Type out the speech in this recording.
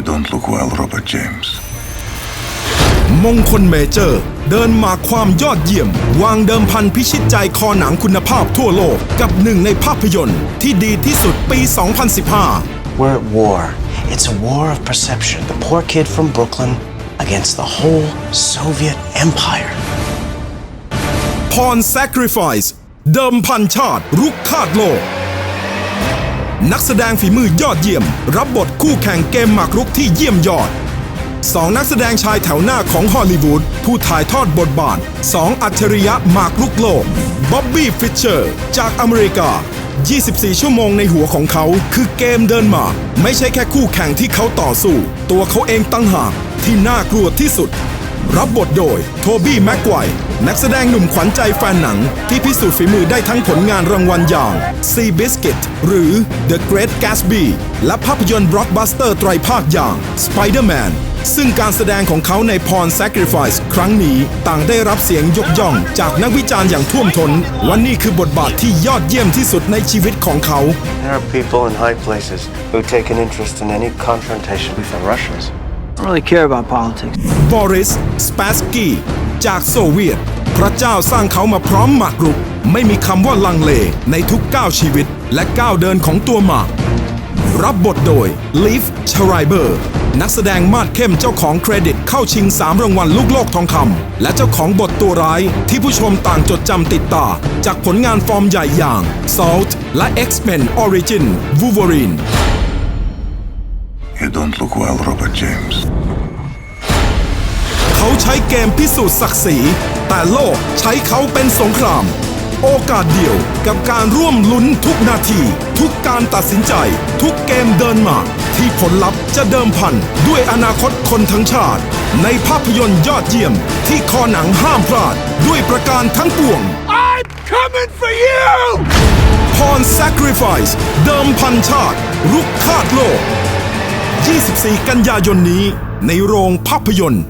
You don't look well, Robert James. มงคลเมเจอร์ เดินมาความยอดเยี่ยม วางเดิมพันพิชิตใจคอหนังคุณภาพทั่วโลก กับหนึ่งในภาพยนตร์ที่ดีที่สุดปี 2015 We're at war. It's a war of perception. The poor kid from Brooklyn against the whole Soviet Empire. พร Sacrifice เดิมพันชาติรุกคาดโลก นักแสดงฝีมือยอดเยี่ยม รับบทคู่แข่งเกมหมากรุกที่เยี่ยมยอดสองนักแสดงชายแถวหน้าของฮอลลีวูดผู้ถ่ายทอดบทบาทสองอัจฉริยะหมากรุกโลกบ๊อบบี้ฟิชเชอร์ จากอเมริกา 24 ชั่วโมงในหัวของเขาคือเกมเดินหมากไม่ใช่แค่คู่แข่งที่เขาต่อสู้ ตัวเขาเองตั้งหากที่น่ากลัวที่สุด รับบทโดยโทบี้แม็กไกว์นักแสดงหนุ่มขวัญใจแฟนหนัง ที่พิสูจน์ฝีมือได้ทั้งผลงานรางวัลอย่าง Sea Biscuit หรือ The Great Gatsby และภาพยนตร์บล็อกบัสเตอร์ไตรภาคอย่าง Spider-Man ซึ่งการแสดงของเขาในพร Sacrifice ครั้งนี้ต่างได้รับเสียงยกย่อง จากนักวิจารณ์อย่างท่วมท้นว่านี่คือบทบาทที่ยอดเยี่ยมที่สุดในชีวิตของเขา There are people in high places who take an interest in any confrontation with the Russians. Don't really care about politics. บอริส สปาสกีจากโซเวียต พระเจ้าสร้างเขามาพร้อมหมากรุก ไม่มีคำว่าลังเลในทุกก้าวชีวิตและก้าวเดินของตัวหมาก รับบทโดยลีฟชไรเบอร์ นักแสดงมาดเข้มเจ้าของเครดิตเข้าชิง 3 รางวัลลูกโลกทองคำและเจ้าของบทตัวร้ายที่ผู้ชมต่างจดจำติดตา จากผลงานฟอร์มใหญ่อย่าง Salt และ X-Men Origin Wolverine You don't look well, Robert James. เขาใช้เกมพิสูจน์ศักดิ์ศรี แต่โลกใช้เขาเป็นสงคราม โอกาสเดียวกับการร่วมลุ้นทุกนาที ทุกการตัดสินใจ ทุกเกมเดินหมากที่ผลลัพธ์จะเดิมพัน ด้วยอนาคตคนทั้งชาติ ในภาพยนตร์ยอดเยี่ยมที่คอหนังห้ามพลาด ด้วยประการทั้งปวง I'm coming for you พร Sacrifice เดิมพันชาติ รุกคาดโลก 24 กันยายนนี้ ในโรงภาพยนตร์